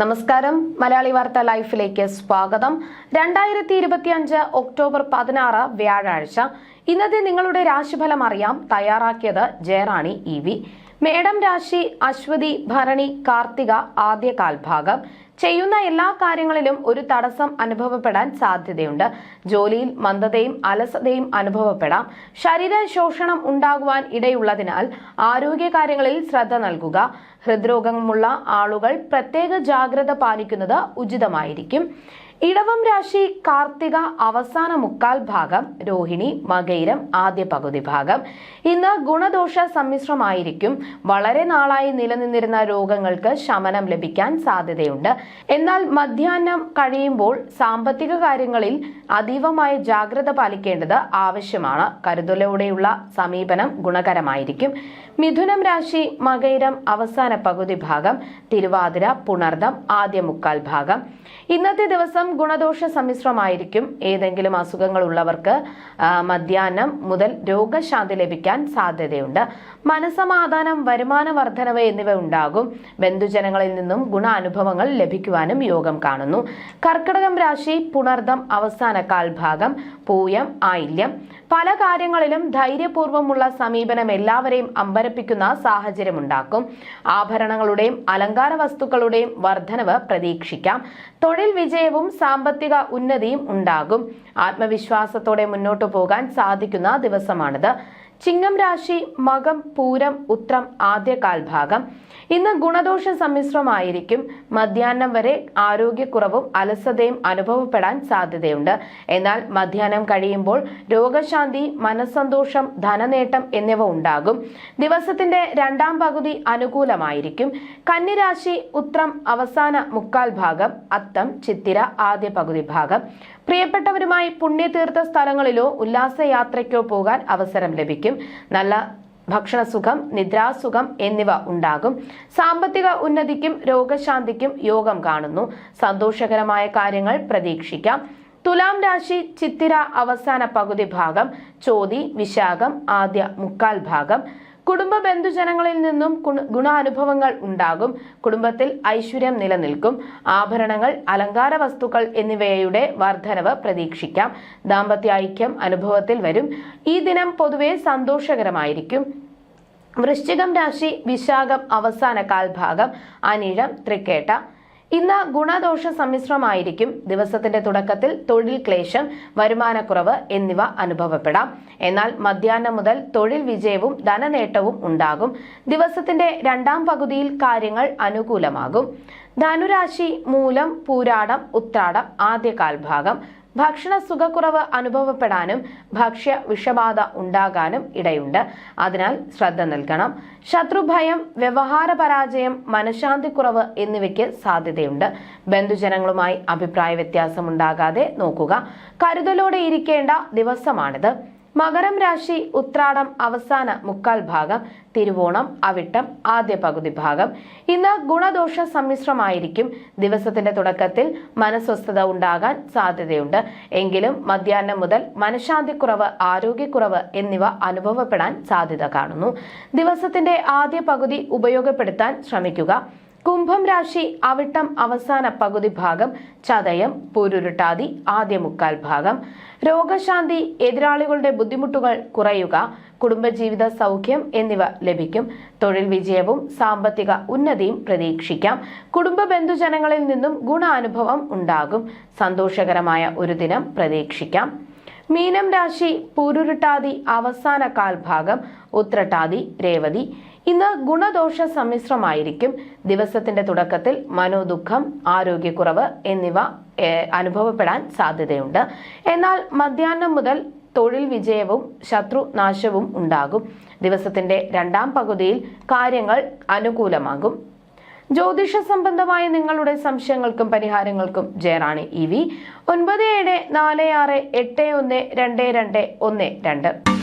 നമസ്കാരം. മലയാളി വാർത്ത ലൈഫിലേക്ക് സ്വാഗതം. രണ്ടായിരത്തി ഇരുപത്തി അഞ്ച് ഒക്ടോബർ പതിനാറ് വ്യാഴാഴ്ച. ഇന്നത്തെ നിങ്ങളുടെ രാശിഫലം അറിയാം. തയ്യാറാക്കിയത് ജയറാണി ഇ വി. മേടം രാശി അശ്വതി ഭരണി കാർത്തിക ആദ്യ കാൽഭാഗം ചെയ്യുന്ന എല്ലാ കാര്യങ്ങളിലും ഒരു തടസ്സം അനുഭവപ്പെടാൻ സാധ്യതയുണ്ട്. ജോലിയിൽ മന്ദതയും അലസതയും അനുഭവപ്പെടാം. ശരീര ശോഷണം ഉണ്ടാകുവാൻ ഇടയുള്ളതിനാൽ ആരോഗ്യകാര്യങ്ങളിൽ ശ്രദ്ധ നൽകുക. ഹൃദ്രോഗമുള്ള ആളുകൾ പ്രത്യേക ജാഗ്രത പാലിക്കുന്നത് ഉചിതമായിരിക്കും. ഇടവം രാശി കാർത്തിക അവസാന മുക്കാൽ ഭാഗം രോഹിണി മകൈരം ആദ്യ പകുതി ഭാഗം. ഇന്ന് ഗുണദോഷ സമ്മിശ്രമായിരിക്കും. വളരെ നാളായി നിലനിന്നിരുന്ന രോഗങ്ങൾക്ക് ശമനം ലഭിക്കാൻ സാധ്യതയുണ്ട്. എന്നാൽ മധ്യാഹ്നം കഴിയുമ്പോൾ സാമ്പത്തിക കാര്യങ്ങളിൽ അതീവമായ ജാഗ്രത പാലിക്കേണ്ടത് ആവശ്യമാണ്. കരുതലോടെയുള്ള സമീപനം ഗുണകരമായിരിക്കും. മിഥുനം രാശി മകൈരം അവസാന പകുതി ഭാഗം തിരുവാതിര പുണർദം ആദ്യ മുക്കാൽ ഭാഗം. ഇന്നത്തെ ദിവസം ഗുണദോഷ സമ്മിശ്രമായിരിക്കും. ഏതെങ്കിലും അസുഖങ്ങൾ ഉള്ളവർക്ക് മധ്യാഹ്നം മുതൽ രോഗശാന്തി ലഭിക്കാൻ സാധ്യതയുണ്ട്. മനസമാധാനം വരുമാന വർധനവ് എന്നിവ ഉണ്ടാകും. ബന്ധുജനങ്ങളിൽ നിന്നും ഗുണാനുഭവങ്ങൾ ലഭിക്കുവാനും യോഗം കാണുന്നു. കർക്കിടകം രാശി പുണർദം അവസാന കാൽഭാഗം പൂയം ആയില്യം. പല കാര്യങ്ങളിലും ധൈര്യപൂർവമുള്ള സമീപനം എല്ലാവരെയും അമ്പരപ്പിക്കുന്ന സാഹചര്യമുണ്ടാക്കും. ആഭരണങ്ങളുടെയും അലങ്കാര വസ്തുക്കളുടെയും വർധനവ് പ്രതീക്ഷിക്കാം. തൊഴിൽ വിജയവും സാമ്പത്തിക ഉന്നതിയും ഉണ്ടാകും. ആത്മവിശ്വാസത്തോടെ മുന്നോട്ടു പോകാൻ സാധിക്കുന്ന ദിവസമാണിത്. ചിങ്ങം രാശി മകം പൂരം ഉത്രം ആദ്യ കാൽഭാഗം. ഇന്ന് ഗുണദോഷ സമ്മിശ്രമായിരിക്കും. മധ്യാഹ്നം വരെ ആരോഗ്യക്കുറവും അലസതയും അനുഭവപ്പെടാൻ സാധ്യതയുണ്ട്. എന്നാൽ മധ്യാഹ്നം കഴിയുമ്പോൾ രോഗശാന്തി മനസ്സന്തോഷം ധനനേട്ടം എന്നിവ ഉണ്ടാകും. ദിവസത്തിന്റെ രണ്ടാം പകുതി അനുകൂലമായിരിക്കും. കന്നിരാശി ഉത്രം അവസാന മുക്കാൽ ഭാഗം അത്തം ചിത്തിര ആദ്യ പകുതി ഭാഗം. പ്രിയപ്പെട്ടവരുമായി പുണ്യതീർത്ഥ സ്ഥലങ്ങളിലോ ഉല്ലാസയാത്രയ്ക്കോ പോകാൻ അവസരം ലഭിക്കും. നല്ല ഭക്ഷണസുഖം നിദ്രാസുഖം എന്നിവ ഉണ്ടാകും. സാമ്പത്തിക ഉന്നതിക്കും രോഗശാന്തിക്കും യോഗം കാണുന്നു. സന്തോഷകരമായ കാര്യങ്ങൾ പ്രതീക്ഷിക്കാം. തുലാം രാശി ചിത്തിര അവസാന പകുതി ഭാഗം ചോതി വിശാഖം ആദ്യ മുക്കാൽ ഭാഗം. കുടുംബ ബന്ധുജനങ്ങളിൽ നിന്നും ഗുണാനുഭവങ്ങൾ ഉണ്ടാകും. കുടുംബത്തിൽ ഐശ്വര്യം നിലനിൽക്കും. ആഭരണങ്ങൾ അലങ്കാര വസ്തുക്കൾ എന്നിവയുടെ വർധനവ് പ്രതീക്ഷിക്കാം. ദാമ്പത്യ ഐക്യം അനുഭവത്തിൽ വരും. ഈ ദിനം പൊതുവെ സന്തോഷകരമായിരിക്കും. വൃശ്ചികം രാശി വിശാഖം അവസാന കാൽഭാഗം അനിഴം തൃക്കേട്ട ഇന്ന് ഗുണദോഷ സമ്മിശ്രമായിരിക്കും. ദിവസത്തിന്റെ തുടക്കത്തിൽ തൊഴിൽ ക്ലേശം വരുമാനക്കുറവ് എന്നിവ അനുഭവപ്പെടാം. എന്നാൽ മധ്യാഹ്നം മുതൽ തൊഴിൽ വിജയവും ധനനേട്ടവും ഉണ്ടാകും. ദിവസത്തിന്റെ രണ്ടാം പകുതിയിൽ കാര്യങ്ങൾ അനുകൂലമാകും. ധനുരാശി മൂലം പൂരാടം ഉത്രാടം ആദ്യ കാൽഭാഗം ഭക്ഷണ സുഖക്കുറവ് അനുഭവപ്പെടാനും ഭക്ഷ്യ വിഷബാധ ഉണ്ടാകാനും ഇടയുണ്ട്. അതിനാൽ ശ്രദ്ധ നൽകണം. ശത്രുഭയം വ്യവഹാര പരാജയം മനഃശാന്തിക്കുറവ് എന്നിവയ്ക്ക് സാധ്യതയുണ്ട്. ബന്ധുജനങ്ങളുമായി അഭിപ്രായ വ്യത്യാസം ഉണ്ടാകാതെ നോക്കുക. കരുതലോടെ ഇരിക്കേണ്ട ദിവസമാണിത്. മകരം രാശി ഉത്രാടം അവസാന മുക്കാൽ ഭാഗം തിരുവോണം അവിട്ടം ആദ്യ പകുതി ഭാഗം. ഇന്ന് ഗുണദോഷ സമ്മിശ്രമായിരിക്കും. ദിവസത്തിന്റെ തുടക്കത്തിൽ മനസ്വസ്ഥത ഉണ്ടാകാൻ സാധ്യതയുണ്ട്. എങ്കിലും മധ്യാഹ്നം മുതൽ മനഃശാന്തിക്കുറവ് ആരോഗ്യക്കുറവ് എന്നിവ അനുഭവപ്പെടാൻ സാധ്യത കാണുന്നു. ദിവസത്തിന്റെ ആദ്യ പകുതി ഉപയോഗപ്പെടുത്താൻ ശ്രമിക്കുക. കുംഭം രാശി അവിട്ടം അവസാന പകുതി ഭാഗം ചതയം പൂരുരുട്ടാതി ആദ്യ മുക്കാൽ ഭാഗം. രോഗശാന്തി എതിരാളികളുടെ ബുദ്ധിമുട്ടുകൾ കുറയുക കുടുംബജീവിത സൗഖ്യം എന്നിവ ലഭിക്കും. തൊഴിൽ വിജയവും സാമ്പത്തിക ഉന്നതിയും പ്രതീക്ഷിക്കാം. കുടുംബ ബന്ധുജനങ്ങളിൽ നിന്നും ഗുണാനുഭവം ഉണ്ടാകും. സന്തോഷകരമായ ഒരു ദിനം പ്രതീക്ഷിക്കാം. മീനം രാശി പൂരുരുട്ടാതി അവസാന കാൽഭാഗം ഉത്രട്ടാതി രേവതി. ഇന്ന് ഗുണദോഷ സമ്മിശ്രമായിരിക്കും. ദിവസത്തിന്റെ തുടക്കത്തിൽ മനോദുഃഖം ആരോഗ്യക്കുറവ് എന്നിവ അനുഭവപ്പെടാൻ സാധ്യതയുണ്ട്. എന്നാൽ മധ്യാഹ്നം മുതൽ തൊഴിൽ വിജയവും ശത്രു നാശവും ഉണ്ടാകും. ദിവസത്തിന്റെ രണ്ടാം പകുതിയിൽ കാര്യങ്ങൾ അനുകൂലമാകും. ജ്യോതിഷ സംബന്ധമായ നിങ്ങളുടെ സംശയങ്ങൾക്കും പരിഹാരങ്ങൾക്കും ജയറാണി ഇ വി. ഒൻപത് ഏഴ് നാല് ആറ് എട്ട് ഒന്ന് രണ്ട് രണ്ട് ഒന്ന് രണ്ട്.